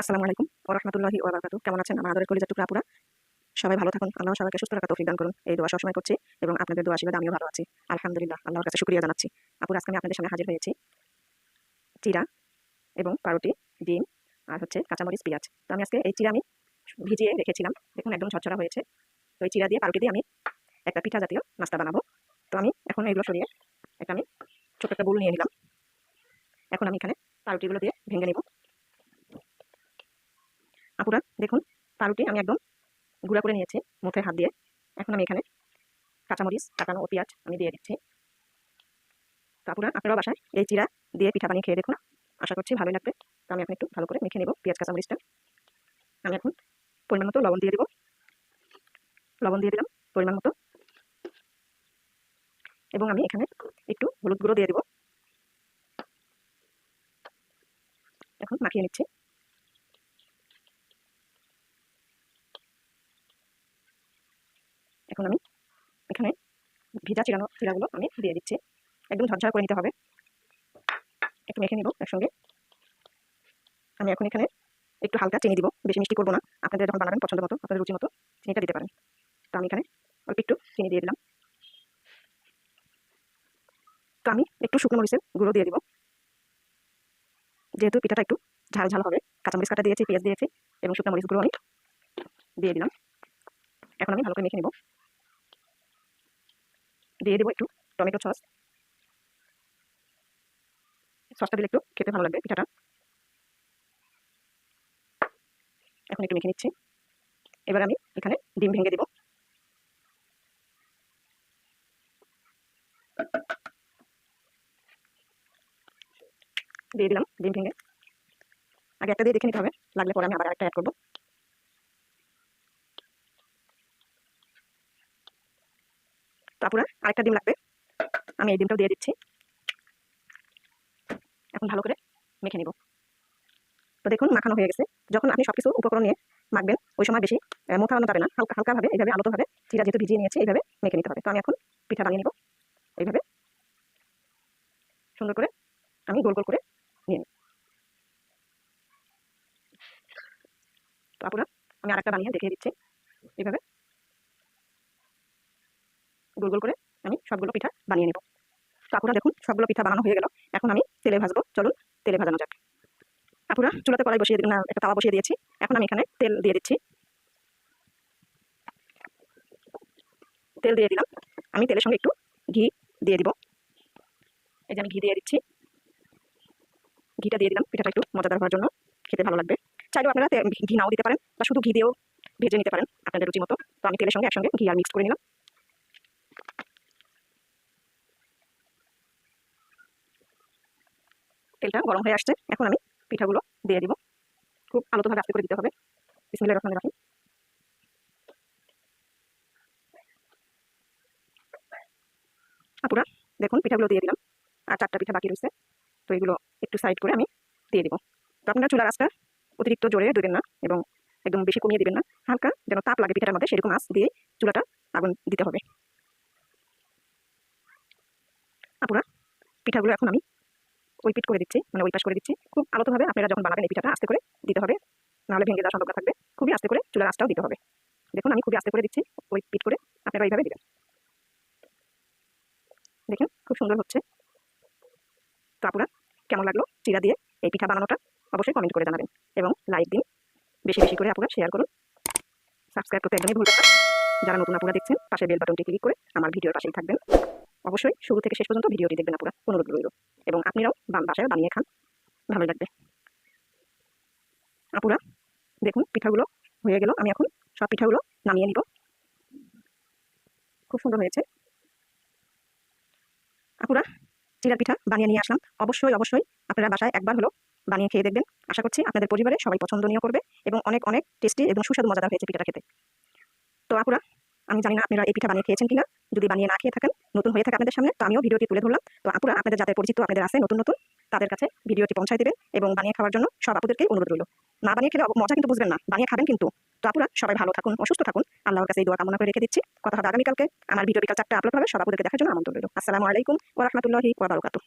আসসালামু আলাইকুম ও রহমতুল্লাহি কেমন আছেন? আমার আদরের কলিজা টুকরা আপুরা। সবাই ভালো থাকুন, আল্লাহ সবাইকে সুস্থ রাখা তৌফিক দান করুন। এই দোয়া সবসময় করছি এবং আপনাদের দোয়া আশীর্বাদ আমিও ভালো আছি। আলহামদুলিল্লাহ, আল্লাহর কাছে শুক্রিয়া জানাচ্ছি। আপুরা, আজকে আমি আপনাদের সামনে হাজির হয়েছি চিরা এবং পাউরুটি, ডিম আর হচ্ছে কাঁচামরিচ, পেঁয়াজ। তো আমি আজকে এই চিরা আমি ভিজিয়ে রেখেছিলাম। দেখুন, একদম ঝরঝরা হয়েছে। তো এই চিরা দিয়ে পাউরুটি দিয়ে আমি একটা পিঠা জাতীয় নাস্তা বানাবো। তো আমি এখন এগুলো সরিয়ে একটা আমি ছোট একটা বুল নিয়ে নিলাম। এখন আমি এখানে পাউরুটিগুলো দিয়ে ভেঙে নিব। আপুরা, দেখুন, পাউরুটি আমি একদম গুঁড়া করে নিয়েছি মুখে হাত দিয়ে। এখন আমি এখানে কাঁচামরিচ কাটানো ও পেঁয়াজ আমি দিয়ে দিচ্ছি। তো আপুরা, আপনারাও বাসায় এই চিরা দিয়ে পিঠা বানিয়ে খেয়ে দেখুন। আশা করছি ভালোই লাগবে। তো আমি এখন একটু ভালো করে মেখে নেব পেঁয়াজ, কাঁচামরিচটা। আমি এখন পরিমাণ মতো লবণ দিয়ে দেব। লবণ দিয়ে দিলাম পরিমাণ মতো। এবং আমি এখানে একটু হলুদ গুঁড়ো দিয়ে দেব। এখন মাখিয়ে নিচ্ছি। এখন আমি এখানে ভিজা চিরানো চিরাগুলো আমি দিয়ে দিচ্ছি। একদম ঝরঝরা করে নিতে হবে। একটু মেখে নিব একসঙ্গে। আমি এখন এখানে একটু হালকা চিনি দিব, বেশি মিষ্টি করব না। আপনাদের যখন বানাবেন পছন্দ মতো, আপনাদের রুচি মতো চিনিটা দিতে পারেন। তো আমি এখানে অল্প একটু চিনি দিয়ে দিলাম। তো আমি একটু শুকনো মরিচের গুঁড়ো দিয়ে দিব। যেহেতু পিঠাটা একটু ঝাল ঝাল হবে, কাঁচামরিচ কাটা দিয়েছি, পেঁয়াজ দিয়েছি এবং শুকনো মরিচ গুঁড়ো আমি দিয়ে দিলাম। এখন আমি ভালো করে মেখে নেব। দিয়ে দেবো একটু টমেটো সস। সসটা দিলে একটু খেতে ভালো লাগবে পিঠাটা। এখন একটু মেখে নিচ্ছি। এবার আমি এখানে ডিম ভেঙে দিব। দিয়ে দিলাম ডিম ভেঙে। আগে একটা দিয়ে দেখে নিতে হবে। লাগলে পরে আমি আবার একটা অ্যাড করব। তারপরে আরেকটা ডিম লাগবে। আমি এই ডিমটাও দিয়ে দিচ্ছি। এখন ভালো করে মেখে নিব। তো দেখুন, মাখানো হয়ে গেছে। যখন আপনি সবকিছু উপকরণ নিয়ে মাখবেন, ওই সময় বেশি মোটানো যাবে না। হালকা হালকাভাবে এইভাবে আলতোভাবে চিরা যেহেতু ভিজিয়ে নিয়েছে, এইভাবে মেখে নিতে হবে। তো আমি এখন পিঠা বানিয়ে নিব। এইভাবে সুন্দর করে আমি গোল গোল করে নিয়ে নিই তো আপুরা আমি আরেকটা বানিয়ে দেখিয়ে দিচ্ছি। এইভাবে গোল গোল করে আমি সবগুলো পিঠা বানিয়ে নেব। আপুরা দেখুন, সবগুলো পিঠা বানানো হয়ে গেল। এখন আমি তেলে ভাজবো। চলুন, তেলে ভাজানো যাক। আপুরা, চুলাতে কড়াই বসিয়ে না একটা তাওয়া বসিয়ে দিয়েছি। এখন আমি এখানে তেল দিয়ে দিচ্ছি। তেল দিয়ে দিলাম। আমি তেলের সঙ্গে একটু ঘি দিয়ে দিব। এই যে আমি ঘি দিয়ে দিচ্ছি। ঘিটা দিয়ে দিলাম পিঠাটা একটু মজাদার হওয়ার জন্য। খেতে ভালো লাগবে। চাইলেও আপনারা ঘি নাও দিতে পারেন বা শুধু ঘি দিয়েও ভেজে নিতে পারেন আপনাদের রুচি মতো। তো আমি তেলের সঙ্গে একসঙ্গে ঘি আর মিক্স করে নিলাম। তেলটা গরম হয়ে আসছে। এখন আমি পিঠাগুলো দিয়ে দিব। খুব আলতোভাবে আস্তে করে দিতে হবে। বিসমিল্লাহির রহমানির রহিম। আপুরা, দেখুন, পিঠাগুলো দিয়ে দিলাম। আর চারটা পিঠা বাকি রয়েছে। তো এগুলো একটু সাইড করে আমি দিয়ে দিব। তো আপনারা চুলার আঁচটা অতিরিক্ত জোরে দেবেন না এবং একদম বেশি কমিয়ে দিবেন না। হালকা যেন তাপ লাগে পিঠার মধ্যে, সেরকম আঁচ দিয়ে চুলাটা আগুন দিতে হবে। আপুরা, পিঠাগুলো এখন আমি ওই করে দিচ্ছি মানে ওই পাশ করে দিচ্ছি। খুব আলতোভাবে আপনারা যখন বানাবেন এই পিঠাটা, আস্তে করে দিতে হবে। নাহলে ভেঙে যাওয়ার সম্ভাবনা থাকবে। খুবই আস্তে করে চুলার আঁচটাও দিতে হবে। দেখুন, আমি খুবই আস্তে করে দিচ্ছি ওই পিঠ করে। আপনারা এইভাবে দিবেন। দেখেন, খুব সুন্দর হচ্ছে। তো আপনার কেমন লাগল চিরা দিয়ে এই পিঠা বানানোটা, অবশ্যই কমেন্ট করে জানাবেন। এবং লাইক দিন। বেশি বেশি করে আপনারা শেয়ার করুন। সাবস্ক্রাইব করতে একদমই ভুলবেন না। যারা নতুন আপনারা দেখছেন, পাশে বেল বাটনটি ক্লিক করে আমার ভিডিওর পাশেই থাকবেন। অবশ্যই শুরু থেকে শেষ পর্যন্ত ভিডিওটি দেখবেন আপনারা অনুরোধ রইল। এবং আপনারাও বাসায় বানিয়ে খান। ভালো লাগবে। আপুরা, দেখুন, পিঠাগুলো হয়ে গেল। আমি এখন সব পিঠাগুলো নামিয়ে নিব। খুব সুন্দর হয়েছে। আপুরা চিরা পিঠা বানিয়ে নিয়ে আসলাম। অবশ্যই অবশ্যই আপনারা বাসায় একবার হলো বানিয়ে খেয়ে দেখবেন। আশা করছি আপনাদের পরিবারে সবাই পছন্দনীয় করবে এবং অনেক অনেক টেস্টি এবং সুস্বাদু, মজাদার হয়েছে পিঠাটা খেতে। তো আপুরা আমি জানি না আপনারা এই পিঠা বানিয়ে খেয়েছেন কিনা। যদি বানিয়ে না খেয়ে থাকেন, নতুন হয়ে থাকে আপনাদের সামনে, তো আমিও ভিডিওটি তুলে ধরলাম। তো আপুরা, আপনাদের যাদের পরিচিত, আপনাদের আছে নতুন নতুন, তাদের কাছে ভিডিওটি পৌঁছায় দেবেন এবং বানিয়ে খাওয়ার জন্য সব আপুদেরকে অনুরোধ রইল। না বানিয়ে খেলে মজা কিন্তু বুঝবেন না, বানিয়ে খাবেন কিন্তু। তো আপুরা, সবাই ভালো থাকুন, অসুস্থ থাকুন। আল্লাহর কাছে এই দোয়া কামনা করে রেখে দিচ্ছি। কথা হবে আগামীকালকে। আমার ভিডিও বিকাল চারটা আপলোড হবে, সব আপুদেরকে দেখার জন্য আমন্ত্রণ রইল। আসসালামু আলাইকুম ওরহমতুল্লাহি ওবরাকাতুহ